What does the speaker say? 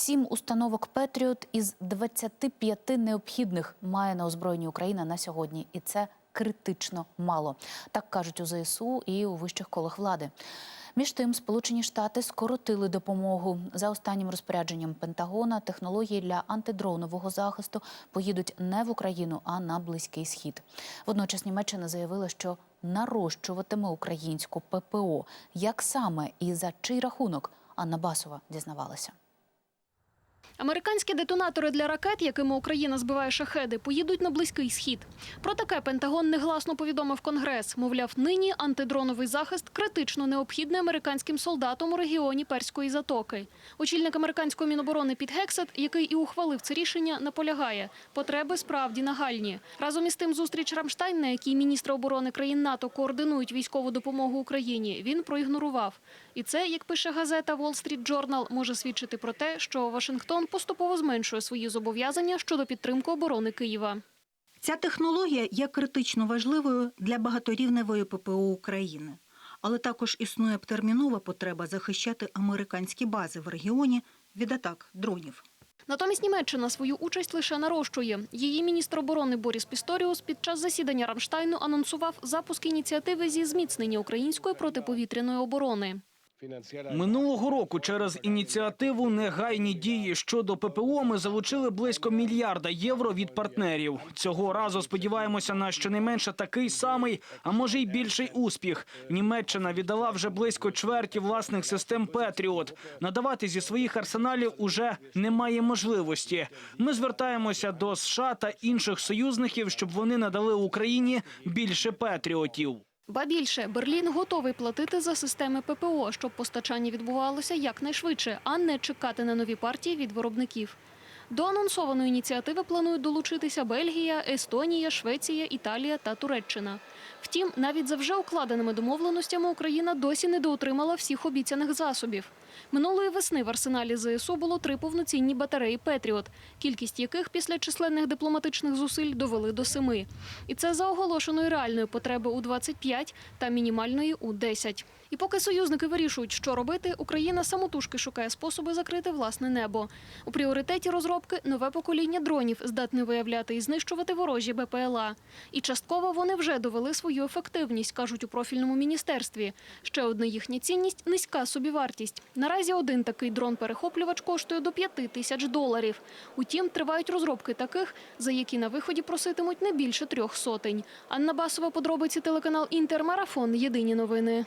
Сім установок Петріот із 25 необхідних має на озброєнні Україна на сьогодні, і це критично мало. Так кажуть у ЗСУ і у вищих колах влади. Між тим, Сполучені Штати скоротили допомогу за останнім розпорядженням Пентагона. Технології для антидронового захисту поїдуть не в Україну, а на близький схід. Водночас Німеччина заявила, що нарощуватиме українську ППО. Як саме і за чий рахунок Анна Басова дізнавалася. Американські детонатори для ракет, якими Україна збиває шахеди, поїдуть на близький схід. Про таке Пентагон негласно повідомив Конгрес. Мовляв, нині антидроновий захист критично необхідний американським солдатам у регіоні Перської затоки. Очільник американської міноборони Піт Гексет, який і ухвалив це рішення, наполягає. Потреби справді нагальні. Разом із тим, зустріч Рамштайн, на якій міністри оборони країн НАТО координують військову допомогу Україні, він проігнорував. І це, як пише газета Wall Street Journal, може свідчити про те, що Вашингтон поступово зменшує свої зобов'язання щодо підтримки оборони Києва. Ця технологія є критично важливою для багаторівневої ППО України, але також існує термінова потреба захищати американські бази в регіоні від атак дронів. Натомість Німеччина свою участь лише нарощує. Її міністр оборони Боріс Пісторіус під час засідання Рамштайну анонсував запуск ініціативи зі зміцнення української протиповітряної оборони. Минулого року через ініціативу негайні дії щодо ППО ми залучили близько мільярда євро від партнерів. Цього разу сподіваємося на щонайменше такий самий, а може й більший успіх. Німеччина віддала вже близько чверті власних систем Петріот. Надавати зі своїх арсеналів уже немає можливості. Ми звертаємося до США та інших союзників, щоб вони надали Україні більше Петріотів. Ба більше, Берлін готовий платити за системи ППО, щоб постачання відбувалося якнайшвидше, а не чекати на нові партії від виробників. До анонсованої ініціативи планують долучитися Бельгія, Естонія, Швеція, Італія та Туреччина. Втім, навіть за вже укладеними домовленостями Україна досі не доотримала всіх обіцяних засобів. Минулої весни в арсеналі ЗСУ було три повноцінні батареї Петріот, кількість яких після численних дипломатичних зусиль довели до семи. І це за оголошеної реальної потреби у 25 та мінімальної у 10. І поки союзники вирішують, що робити, Україна самотужки шукає способи закрити власне небо. У пріоритеті розробки нове покоління дронів здатне виявляти і знищувати ворожі БПЛА. І частково вони вже довели свою ефективність, кажуть у профільному міністерстві. Ще одна їхня цінність низька собівартість. Наразі один такий дрон-перехоплювач коштує до 5 тисяч доларів. Утім, тривають розробки таких, за які на виході проситимуть не більше трьох сотень. Анна Басова, подробиці телеканал Інтермарафон. Єдині новини.